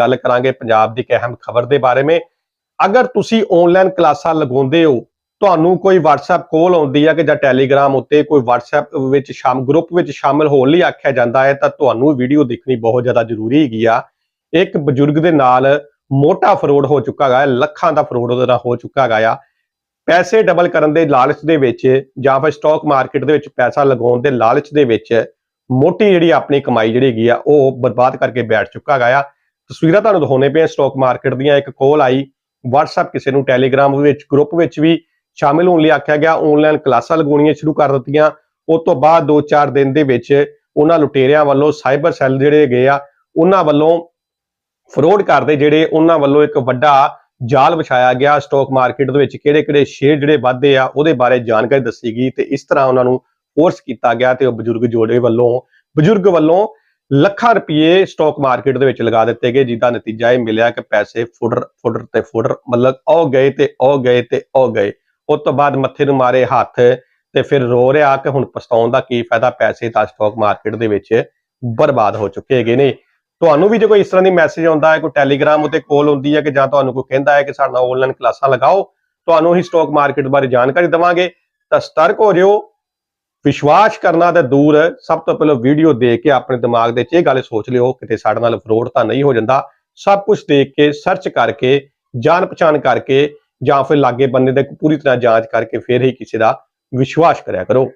ਗੱਲ ਕਰਾਂਗੇ ਪੰਜਾਬ ਦੀ ਇੱਕ ਅਹਿਮ ਖਬਰ ਦੇ ਬਾਰੇ ਵਿੱਚ। ਅਗਰ ਤੁਸੀਂ ਆਨਲਾਈਨ ਕਲਾਸਾਂ ਲਗਾਉਂਦੇ ਹੋ, ਤੁਹਾਨੂੰ ਕੋਈ WhatsApp ਕਾਲ ਆਉਂਦੀ ਹੈ ਕਿ ਜਾਂ Telegram ਉੱਤੇ ਕੋਈ WhatsApp ਵਿੱਚ ਸ਼ਾਮ ਗਰੁੱਪ ਵਿੱਚ ਸ਼ਾਮਲ ਹੋਣ ਲਈ ਆਖਿਆ ਜਾਂਦਾ ਹੈ, ਤਾਂ ਤੁਹਾਨੂੰ ਵੀਡੀਓ ਦੇਖਣੀ ਬਹੁਤ ਜ਼ਿਆਦਾ ਜ਼ਰੂਰੀ ਹੈਗੀ ਆ। ਇੱਕ ਬਜ਼ੁਰਗ ਦੇ ਨਾਲ ਮੋਟਾ ਫਰੋਡ ਹੋ ਚੁੱਕਾ ਹੈਗਾ, ਲੱਖਾਂ ਦਾ ਫਰੋਡ ਉਹਦੇ ਨਾਲ ਹੋ ਚੁੱਕਾ ਹੈਗਾ ਆ। ਪੈਸੇ ਡਬਲ ਕਰਨ ਦੇ ਲਾਲਚ ਦੇ ਵਿੱਚ ਜਾਂ ਫਿਰ ਸਟਾਕ ਮਾਰਕੀਟ ਦੇ ਵਿੱਚ ਪੈਸਾ ਲਗਾਉਣ ਦੇ ਲਾਲਚ ਦੇ ਵਿੱਚ ਮੋਟੀ ਜਿਹੜੀ ਆਪਣੀ ਕਮਾਈ ਜਿਹੜੀ ਹੈਗੀ ਆ, ਉਹ ਬਰਬਾਦ ਕਰਕੇ ਬੈਠ ਚੁੱਕਾ ਹੈਗਾ ਆ। ਤਸਵੀਰਾਂ ਤੁਹਾਨੂੰ ਦਿਖਾਉਣੇ ਪਏ ਸਟਾਕ ਮਾਰਕੀਟ ਦੀਆਂ ਇੱਕ ਕੋਲ ਆਈ WhatsApp ਕਿਸੇ ਨੂੰ Telegram ਵਿੱਚ ਗਰੁੱਪ ਵਿੱਚ ਵੀ ਸ਼ਾਮਿਲ ਹੋਣ ਲਈ ਆਖਿਆ ਗਿਆ। ਆਨਲਾਈਨ ਕਲਾਸਾਂ ਲਗਾਉਣੀਆਂ ਸ਼ੁਰੂ ਕਰ ਦਿੱਤੀਆਂ। ਉਸ ਤੋਂ ਬਾਅਦ 2-4 ਦਿਨ ਦੇ ਵਿੱਚ ਉਹਨਾਂ ਲੁਟੇਰਿਆਂ ਵੱਲੋਂ ਸਾਈਬਰ ਸੈੱਲ ਜਿਹੜੇ ਗਏ ਆ, ਉਹਨਾਂ ਵੱਲੋਂ ਫਰੋਡ ਕਰਦੇ ਜਿਹੜੇ ਉਹਨਾਂ ਵੱਲੋਂ ਇੱਕ ਵੱਡਾ ਜਾਲ ਵਿਛਾਇਆ ਗਿਆ ਸਟਾਕ ਮਾਰਕੀਟ ਦੇ ਵਿੱਚ। ਕਿਹੜੇ-ਕਿਹੜੇ ਸ਼ੇਅਰ ਜਿਹੜੇ ਵਾਧੇ ਆ, ਉਹਦੇ ਬਾਰੇ ਜਾਣਕਾਰੀ ਦੱਸੀ ਗਈ ਤੇ ਇਸ ਤਰ੍ਹਾਂ ਉਹਨਾਂ ਨੂੰ ਫੋਰਸ ਕੀਤਾ ਗਿਆ ਤੇ ਉਹ ਬਜ਼ੁਰਗ ਜੋੜੇ ਵੱਲੋਂ, ਬਜ਼ੁਰਗ ਵੱਲੋਂ ਲੱਖਾਂ ਰੁਪਏ ਸਟਾਕ ਮਾਰਕੀਟ ਦੇ ਵਿੱਚ ਲਗਾ ਦਿੱਤੇ ਗਏ ਜਿਹਦਾ ਨਤੀਜਾ ਇਹ ਮਿਲਿਆ ਕਿ ਪੈਸੇ ਫੁੱਡਰ ਫੁੱਡਰ ਤੇ ਫੁੱਡਰ ਮਤਲਬ ਉਹ ਗਏ ਤੇ ਉਹ ਗਏ ਤੇ ਉਹ ਗਏ। ਉਸ ਤੋਂ ਬਾਅਦ ਮੱਥੇ ਨੂੰ ਮਾਰੇ ਹੱਥ ਤੇ ਫਿਰ ਰੋ ਰਿਹਾ ਕਿ ਹੁਣ ਪਛਤਾਉਣ ਦਾ ਕੀ ਫਾਇਦਾ, ਪੈਸੇ ਤਾਂ ਸਟਾਕ ਮਾਰਕੀਟ ਦੇ ਵਿੱਚ ਬਰਬਾਦ ਹੋ ਚੁੱਕੇ ਹੈਗੇ ਨੇ। ਤੁਹਾਨੂੰ ਵੀ ਜੇ ਕੋਈ ਇਸ ਤਰ੍ਹਾਂ ਦੀ ਮੈਸੇਜ ਆਉਂਦਾ ਹੈ, ਕੋਈ ਟੈਲੀਗ੍ਰਾਮ ਉਤੇ ਕਾਲ ਹੁੰਦੀ ਹੈ ਕਿ ਜਾਂ ਤੁਹਾਨੂੰ ਕੋਈ ਕਹਿੰਦਾ ਹੈ ਕਿ ਸਾਡਾ ਨਾਲ ਆਨਲਾਈਨ ਕਲਾਸਾਂ ਲਗਾਓ, ਤੁਹਾਨੂੰ ਹੀ ਸਟਾਕ ਮਾਰਕੀਟ ਬਾਰੇ ਜਾਣਕਾਰੀ ਦਵਾਂਗੇ। ਤਾਂ ਸਤਰਕ ਹੋ ਜਿਓ ਵਿਸ਼ਵਾਸ ਕਰਨਾ ਤਾਂ ਦੂਰ ਸਭ ਤੋਂ ਪਹਿਲਾਂ ਵੀਡੀਓ ਦੇਖ ਕੇ ਆਪਣੇ ਦਿਮਾਗ ਦੇ 'ਚ ਇਹ ਗੱਲ ਸੋਚ ਲਿਓ, ਕਿਤੇ ਸਾਡੇ ਨਾਲ ਫਰੋਡ ਤਾਂ ਨਹੀਂ ਹੋ ਜਾਂਦਾ। ਸਭ ਕੁਝ ਦੇਖ ਕੇ ਸਰਚ ਕਰਕੇ, ਜਾਣ ਪਛਾਣ ਕਰਕੇ ਜਾਂ ਫਿਰ ਲਾਗੇ ਬੰਦੇ ਦੇ ਪੂਰੀ ਤਰ੍ਹਾਂ ਜਾਂਚ ਕਰਕੇ ਫਿਰ ਹੀ ਕਿਸੇ ਦਾ ਵਿਸ਼ਵਾਸ ਕਰਿਆ ਕਰੋ।